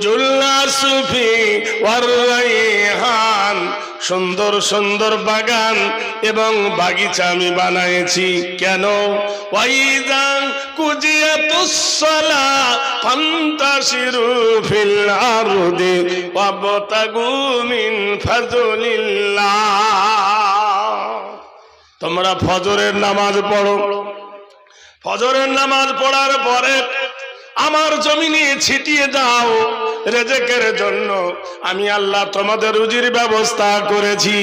জুল্লাসুফি ওয়াররাইহান। সুন্দর সুন্দর বাগান এবং বাগিচা আমি বানাইছি। কেন? মিন ফাজলিল্লাহ। তোমরা ফজরের নামাজ পড়ো। ফজরের নামাজ পড়ার পরে আমার জমিনে ছিটিয়ে দাও রেজেকের জন্য। আমি আল্লাহ তোমাদের রুজির ব্যবস্থা করেছি।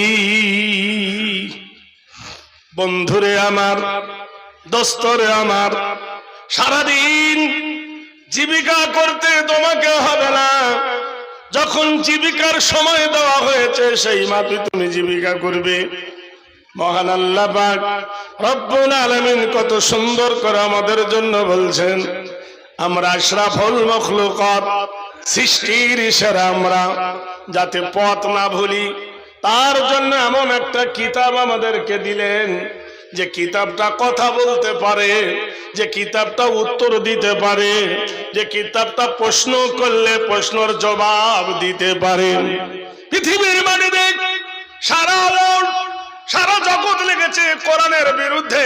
বন্ধুরে আমার, দোস্তরে আমার, সারাদিন জীবিকা করতে তোমাকে হবে না। যখন জীবিকার সময় দেওয়া হয়েছে, সেই মাপে তুমি জীবিকা করবে। মহান আল্লাহ রব্বুল আলামিন কত সুন্দর করে আমাদের জন্য বলছেন আমরা আশরাফুল মখলুকাত, সৃষ্টির সেরা আমরা। যাতে পথ না ভুলি, তার জন্য এমন একটা কিতাব আমাদেরকে দিলেন, যে কিতাবটা কথা বলতে পারে, যে কিতাবটা উত্তর দিতে পারে, যে কিতাবটা প্রশ্ন করলে প্রশ্নর জবাব দিতে পারে। পৃথিবীর মাটিতে সারা সারা জগৎ লেগেছে কোরআনের বিরুদ্ধে।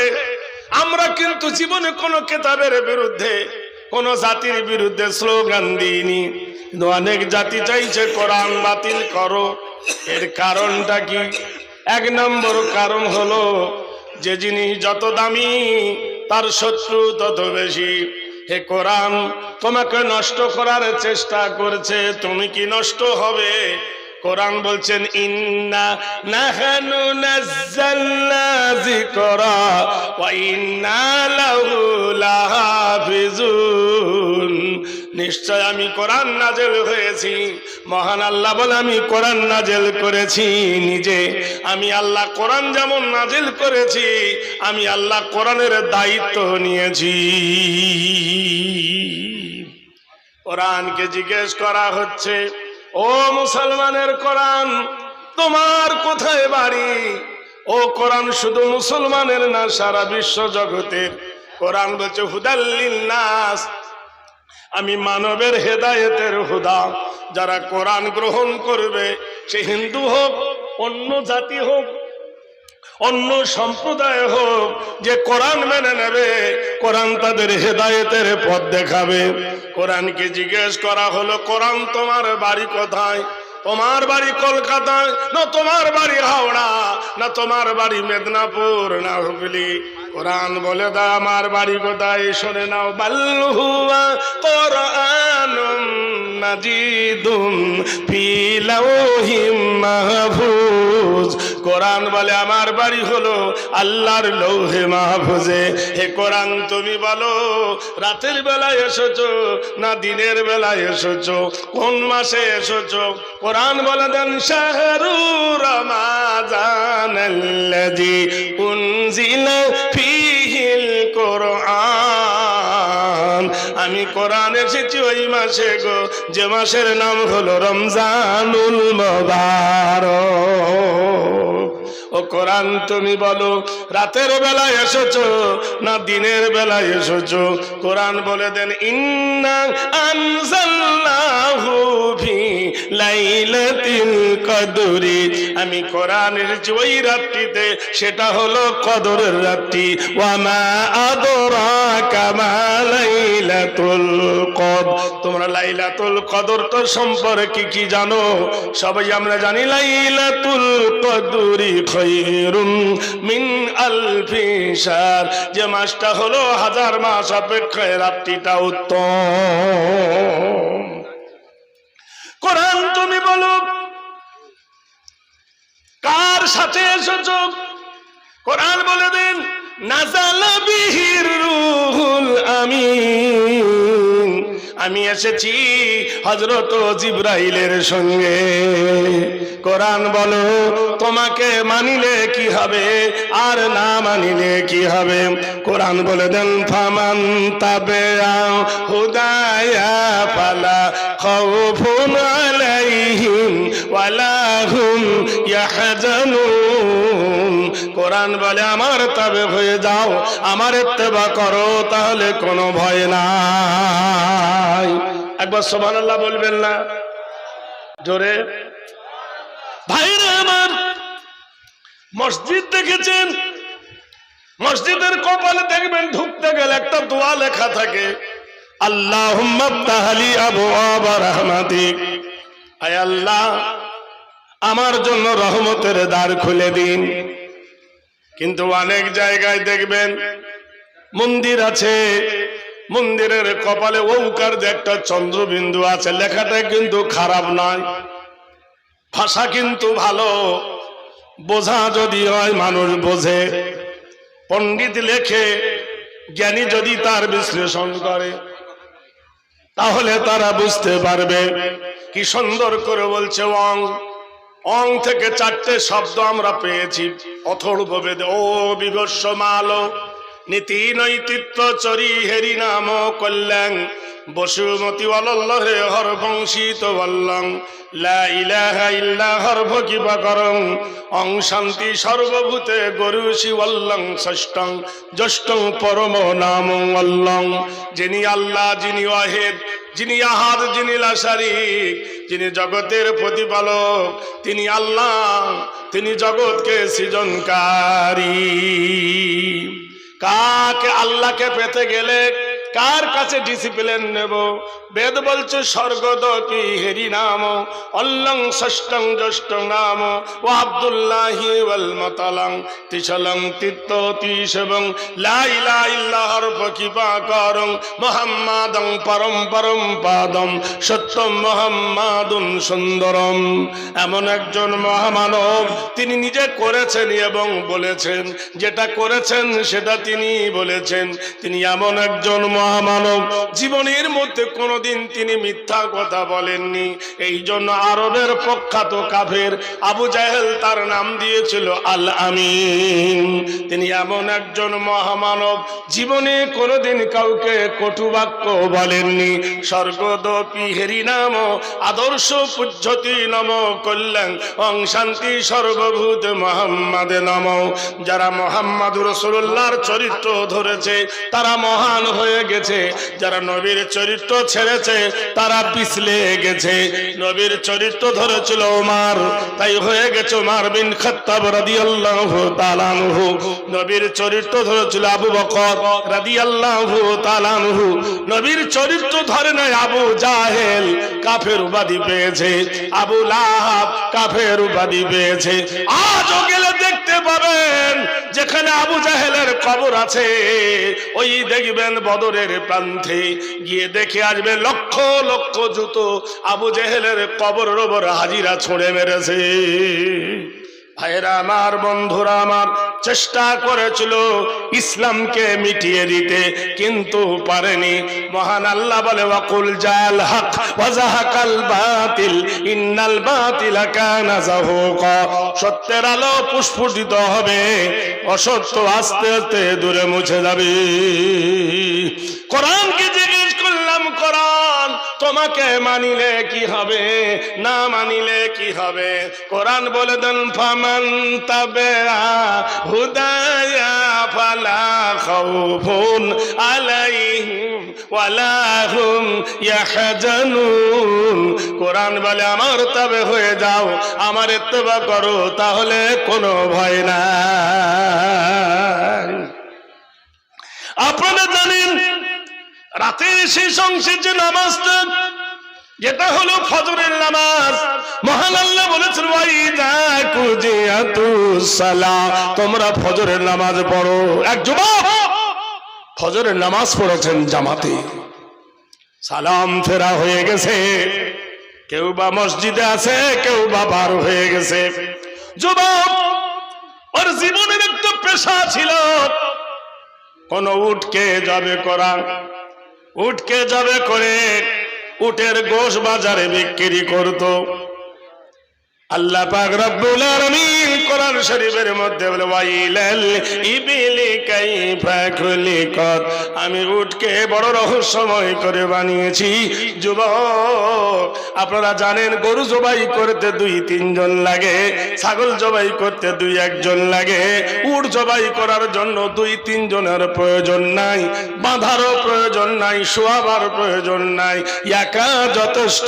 আমরা কিন্তু জীবনে কোনো কেতাবের বিরুদ্ধে কোন জাতির বিরুদ্ধে স্লোগান দিইনি। কিন্তু অনেক জাতি চাইছে কোরআন বাতিল করো। এর কারণটা কি? এক নম্বর কারণ হলো, যে জিনিস যত দামি, তার শত্রু তত বেশি। হে কোরআন, তোমাকে নষ্ট করার চেষ্টা করছে, তুমি কি নষ্ট হবে? কোরআন বলছেন, ইন্না নাহানু নাযালনা যিকরা ওয়া ইন্না লাহু লাহাফিজুন। নিশ্চয় আমি কোরআন নাজেল হয়েছি। মহান আল্লাহ বলে, আমি কোরআন নাজেল করেছি নিজে। আমি আল্লাহ কোরআন যেমন নাজেল করেছি, আমি আল্লাহ কোরআনের দায়িত্ব নিয়েছি। কোরআনকে জিজ্ঞেস করা হচ্ছে ও মুসলমানের কোরআন, তোমার কোথায় বাড়ি? ও কোরআন শুধু মুসলমানের না, সারা বিশ্ব জগতের। কোরআন বলছে হুদাল্লিন নাস আমি মানবের হেদায়েতের হুদা। যারা কোরআন গ্রহণ করবে, সে হিন্দু হোক, অন্য জাতি হোক অন্য সম্প্রদায় হোক যে কোরআন মেনে নেবে, কোরআন তাদের হেদায়েতের পথ দেখাবে। কোরআনকে জিজ্ঞেস করা হলো, কোরআন তোমার বাড়ি কোথায়? তোমার বাড়ি কলকাতায়? না তোমার বাড়ি হাওড়া? না তোমার বাড়ি মেদিনীপুর? না হুগলি? কোরআন বলে দা আমার বাড়ি কোথায়? শোনে নাও বাল্লুয়া কোরআনুম মাজিদুম ফি লাউহিম মাহফুজ কোরআন বলে, আমার বাড়ি হলো আল্লাহর লৌহে মাহফুজে। হে কোরআন, তুমি বলো, রাতের বেলায় এসেছ না দিনের বেলায় এসেছ? কোন মাসে এসেছ? কোরআন বলে দেন শাহরু রমাজান উনজিলা ফীহিল কোরআন। আমি কোরআন এসেছি ওই মাসে গো যে মাসের নাম হলো রমজানুল মোবারক। ও কোরআন তুমি বলো, রাতের বেলায় এসেছ না দিনের বেলায় এসেছ? কোরআন বলে দেন, ইন্না আনজাল্লাহু ফি লাইলাতিল কদরি। আমি কোরআন এসেছি ওই রাত্রিতে সেটা হলো কদরের রাত্রি ওয়া মা আদরাকা মা লাইলাতুল কদ তোমরা লাইলাতুল কদর তো সম্পর্কে কি জানো? সবাই আমরা জানি, লাইলাতুল কদরি খৈরুম মিন আলফি শার। যে মাসটা হলো হাজার মাস অপেক্ষায়, রাত্রিটা উত্তম। কোরআন তুমি বলো, কার সাথে এসেছ? কোরআন বলে দিন, নাজাল বিহির রুহুল আমিন। আমি এসেছি হজরত জিব্রাইলের সঙ্গে। কোরআন বলো, তোমাকে মানিলে কি হবে, আর না মানিলে কি হবে? কোরআন বলে দেন, ফামান তাবে হুদায়া হুম ইয়াহজানুন। কোরআন বলে, আমার তবে হয়ে যাও, আমার এত্তেবা করো, তাহলে কোনো ভয় নাই। একবার সোভানাল্লাহ বলবেন না? জোরে। ভাইরা আমার, মসজিদ দেখেছেন? মসজিদের কপালে দেখবেন ঢুকতে গেলে একটা দোয়া লেখা থাকে আল্লাহ তাহালি আবু আবার আয় আল্লাহ, আমার জন্য রহমতের দ্বার খুলে দিন। কিন্তু অনেক জায়গায় দেখবেন মন্দির আছে, মন্দিরের কপালে ওকার যে একটা চন্দ্রবিন্দু আছে, লেখাটা কিন্তু খারাপ নয়। ভাষা কিন্তু ভালো, বোঝা যদি হয় মানুষ বোঝে। পণ্ডিত লেখে, জ্ঞানী যদি তার বিশ্লেষণ করে, তাহলে তারা বুঝতে পারবে। কি সুন্দর করে বলছে অং অং থেকে চারটে শব্দ আমরা পেয়েছি। অথর্ব বেদে ও বিভস্য মালো নীতি নৈতিত্ব চরি হেরি নাম কল্যাণ বসুমতি অলল্লহে হর বংশিত বল্লং। লা ইলাহা ইল্লা হর্ভ কিবা অং শান্তি সর্বভূতে গরুষি ওল্লং ষষ্ঠং জ্যষ্টং পরম নাম অল্লং। যিনি আল্লাহ, যিনি ওয়াহেদ যিনি আহাদ, যিনি লাসারিক যিনি জগতের প্রতিপালক, তিনি আল্লাহ, তিনি জগৎকে সৃজনকারী। কাকে আল্লাহকে পেতে গেলে কার কাছে ডিসিপ্লিন নেব? বেদ বলছে স্বর্গদপি হেরি নাম? অল্লং ষষ্ঠং জ্যৈষ্ঠ নাম। ও আব্দুল্লাহি ওয়াল মতালং। তিসলং তিত্ত তিসবং লাইলা ইল্লাহর ফকিপা করং। মোহাম্মাদং পরম পরম পাদম। সত্যম মোহাম্মাদুন সুন্দরম। এমন একজন মহামানব তিনি নিজে করেছেন এবং বলেছেন। যেটা করেছেন সেটা তিনি বলেছেন। তিনি এমন একজন মহামানব, জীবনের মধ্যে কোনোদিন তিনি মিথ্যা কথা বলেননি। এই জন্য আরবের প্রখ্যাত কাফের আবু জাহেল তার নাম দিয়েছিল আল আমিন তিনি এমন একজন মহামানব, জীবনে কোনোদিন কাউকে কটু বাক্য বলেননি। স্বর্গদপি হেরি নাম আদর্শ পূজ্যতি নম কল্যাণ অং শান্তি সর্বভূত মোহাম্মদ নম যারা মোহাম্মদ রসুল্লাহর চরিত্র ধরেছে, তারা মহান হয়ে গেছে যারা নবীর চরিত্র ছেড়েছে, তারা পিছলে গেছে। নবীর চরিত্র ধরেছিল ওমার তাই হয়ে গেছে ওমার বিন খত্তাব রাদিয়াল্লাহু তাআলা আনহু। নবীর চরিত্র ধরেছিল আবু বকর রাদিয়াল্লাহু তাআলা আনহু। নবীর চরিত্র ধরে নাই আবু জাহেল, কাফের উপাধি পেয়েছে। আবু লাহাব, কাফের উপাধি পেয়েছে। আজও গেলে দেখতে পাবেন, যেখানে আবু জাহেলের কবর আছে, ওই দেখবেন বদরের প্রান্তে গিয়ে দেখে আসবে লক্ষ লক্ষ জুতো আবু জেহেলের কবর ওপর হাজিরা ছুঁড়ে মেরেছে। ভাইরা আমার বন্ধুরা, আমার চেষ্টা করেছিল ইসলামকে মিটিয়ে দিতে, কিন্তু পারেনি। মহান আল্লাহ বলে, ওয়াকুল জাল হক, ওয়াজাহাকাল বাতিল, ইন্নাল বাতিলা কানা জাহুকা সত্যের আলো পুষ্পটিত হবে, অসত্য আস্তে আস্তে দূরে মুছে যাবে। কোরআন তোমাকে মানিলে কি হবে? না মানিলে কি হবে? কোরআন বলে দেন, ফামান তবে হুদায়া ফালা খাউফুন আলাইহিম কোরআন বলে, আমার তবে হয়ে যাও, আমার ইত্তেবা করো, তাহলে কোনো ভয় নাই। আপনারা জানেন, রাতের শেষ অংশের যে নামাজটা যেটা হলো ফজরের নামাজ। মহান আল্লাহ বলেছেন তোমরা ফজরের নামাজ পড়ো। এক যুবক ফজরের নামাজ পড়েছেন জামাতে। সালাম ফেরা হয়ে গেছে। কেউ বা মসজিদে আছে, কেউ বা বার হয়ে গেছে। যুবক, ওর জীবনের একটা পেশা ছিল, কোন উঠকে যাবে করা। উঠকে যাবে করে উটের গোশ বাজারে বিক্রি করত। আল্লাহ পাক রব্বুল আলামিন কোরআন শরীফের মধ্যে বলে, ওয়াইলাল ইবিলি কাইফা খুলিকাত। আমি উটকে বড় রহস্যময় করে বানিয়েছি। যুবক, আপনারা জানেন গরু জবাই করতে দুই, তিনজন লাগে, ছাগল জবাই করতে দুই, একজন লাগে। উট জবাই করার জন্য দুই, তিনজনের প্রয়োজন নাই, বাঁধারও প্রয়োজন নাই, শোয়াবার প্রয়োজন নাই। একা যথেষ্ট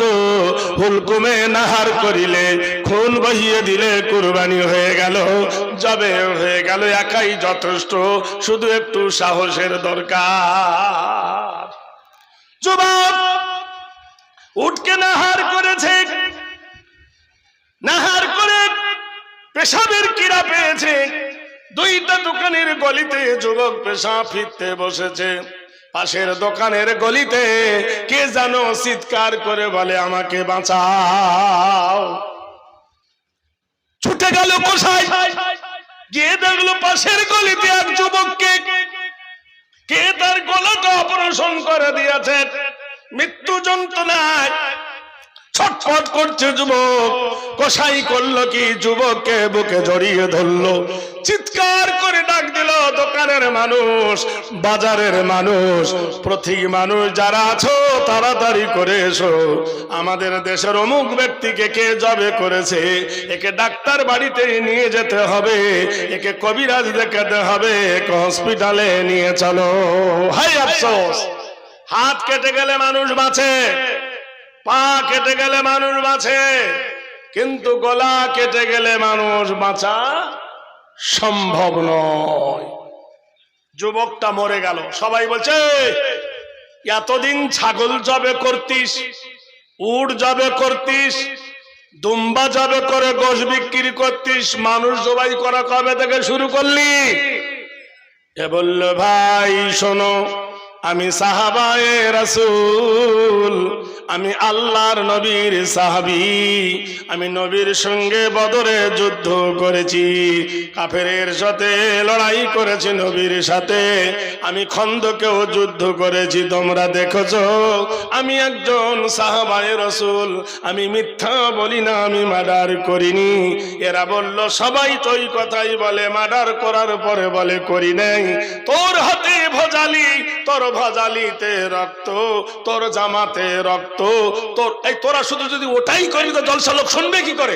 হুলকুমে নাহার করিলে খুন বহিয়ে দিলে কুরবানি হয়ে গেল। যাবে হয়ে গেল, একাই যথেষ্ট, শুধু একটু সাহসের দরকার। যুবক উঠকে নাহার করেছে, নাহার করে পেশাবের কিরা পেয়েছে। দুইটা দোকানের গলিতে যুবক পেশা ফিরতে বসেছে। পাশের দোকানের গলিতে কে জানো চিৎকার করে বলে, আমাকে বাঁচাও। ছুটে গেল কোথায়? গিয়ে দেখল পাশের গলিতে এক যুবককে কে তার গলাটা অপারেশন করে দিয়েছে। মৃত্যু যন্ত্রণায় ছটফট করছে যুবক। কষাই করল কি যুবককে বুকে জড়িয়ে ধরলো। চিৎকার করে ডাক দিল দোকানের মানুষ, বাজারের মানুষ প্রতি মানুষ, যারা আছো তাড়াতাড়ি করে এসো। আমাদের দেশের অমুক ব্যক্তিকে কে জবে করেছে? একে ডাক্তার বাড়িতে নিয়ে যেতে হবে, একে কবিরাজ দেখাতে হবে, একে হসপিটালে নিয়ে চলো। হাই আফসোস! হাত কেটে গেলে মানুষ বাঁচে। পা কেটে গেলে মানুষ বাঁচে, কিন্তু গলা কেটে গেলে মানুষ বাঁচা সম্ভব নয়। যুবকটা মরে গেল, সবাই বলছে, এতদিন ছাগল জবে করতিস, উট জবে করতিস, দুম্বা জবে করে গোশ বিক্রি করতিস, মানুষ জবাই করা কবে থেকে শুরু করলি? এ বলল, ভাই, শোনো, আমি সাহাবায়ে রাসূল আমি আল্লাহর নবীর সাহাবী। আমি নবীর সঙ্গে বদরে যুদ্ধ করেছি। কাফেরের সাথে লড়াই করেছি নবীর সাথে। আমি খন্দকেও যুদ্ধ করেছি। তোমরা দেখেছ, আমি একজন সাহাবায়ে রসুল। আমি মিথ্যা বলি না, আমি মার্ডার করিনি। এরা বলল, সবাই তো ওই কথাই বলে, মার্ডার করার পরে বলে, করি নাই। তোর হাতে ভজালি, তোর ভজালিতে রক্ত, তোর জামাতে রক্ত। তোর এই তোরা শুধু যদি ওটাই করি তো জলসা লোক শুনবে কি করে?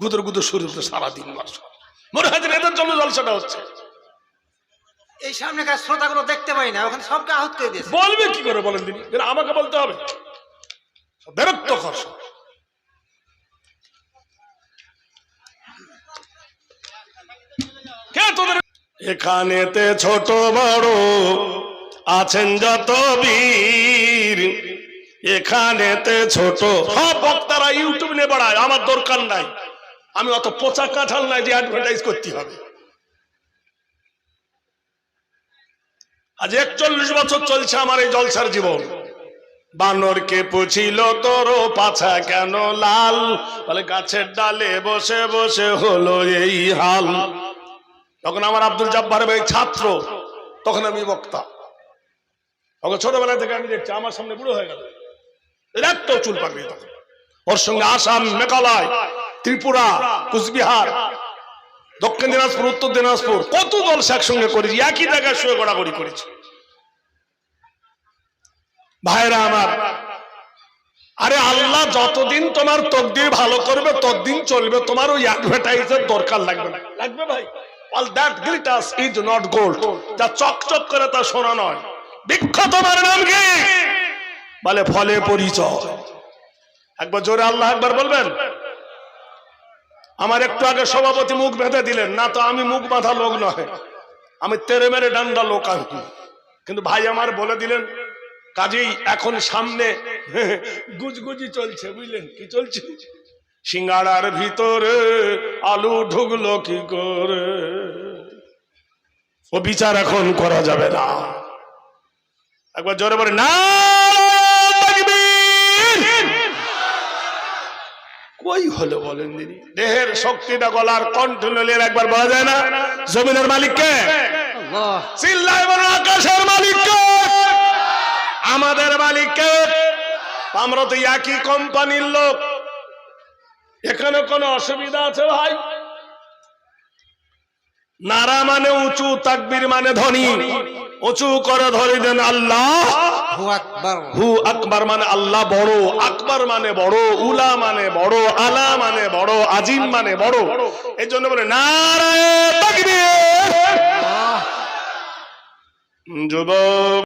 গুদর গুদর শুরু তো সারাদিন মনে হয় এদের জন্য জলসাটা হচ্ছে। এই সামনেকার শ্রোতাগুলো দেখতে পাই না ওখানে সবকে আহত করে দিয়েছে। বলবে কি করে বলেন তিনি? আমাকে বলতে হবে। কে তোদের এখানেতে ছোট বড় আছেন যত বীর। এখানেতে ছোট। সব বক্তারা ইউটিউব নিয়ে বাড়ায়, আমার দরকার নাই। আমি অত পচা কাঁঠাল নাই যে অ্যাডভার্টাইজ করতে হবে। আজ একচল্লিশ বছর চলছে আমার এই জলসার জীবন। বানরকে পুছিল তোর পাছা কেন লাল? বলে গাছের ডালে বসে বসে হলো এই হাল। তখন আমার আব্দুল জব্বার ভাই ছাত্র, তখন আমি বক্তা। তখন ছোটবেলা থেকে আমি দেখছি, আমার সামনে বুড়ো হয়ে গেল। এত চুল পাকড়ি তখন ওর সঙ্গে আসাম, মেঘালয়, ত্রিপুরা, কুচবিহার, দক্ষিণ দিনাজপুর, উত্তর দিনাজপুর, কত দল একসঙ্গে করেছি, একই জায়গায় শুয়ে গড়াগড়ি করেছি। ভাইরা আমার, আরে আল্লাহ যতদিন তোমার তকদির ভালো করবে, ততদিন চলবে, তোমার ওই অ্যাডভার্টাইজের দরকার লাগবে না। লাগবে ভাই? All that glitters is not gold যা চকচক করে তা সোনা নয়। বৃক্ষ তোমার নাম কি? বলে ফলে পরিচয়। একবার জোরে আল্লাহ একবার বলবেন? আমার একটু আগে সভাপতি মুখ বেঁধে দিলেন। না তো আমি মুখ বাঁধা লোক নয় আমি তেরে মেরে ডান্ডা লোক আমি কিন্তু ভাই আমার বলে দিলেন, কাজেই এখন সামনে গুজগুজি চলছে, বুঝলেন? কি চলছে? সিঙ্গাড়ার ভিতরে আলু ঢুকলো কি করে? ও বিচার এখন করা যাবে না। একবার জোরে বলে না কই হলো বলেন দিদি? দেহের শক্তিটা গলার কণ্ঠ নলিয়ে একবার বলা যায় না? জমিনের মালিককে চিল্লায় বলো আকাশের মালিককে আমাদের মালিককে আমরা তো একই কোম্পানির লোক। এখানে কোনো অসুবিধা আছে ভাই? নারা মানে উঁচু তাকবির মানে ধনী। উঁচু করে ধরে দেন আল্লাহ। হু আকবার। মানে আল্লাহ বড় আকবার মানে বড় উলা মানে বড় আলা মানে বড় আজিম মানে বড়। এই জন্য বলে নারায় তাকবীর। যুবক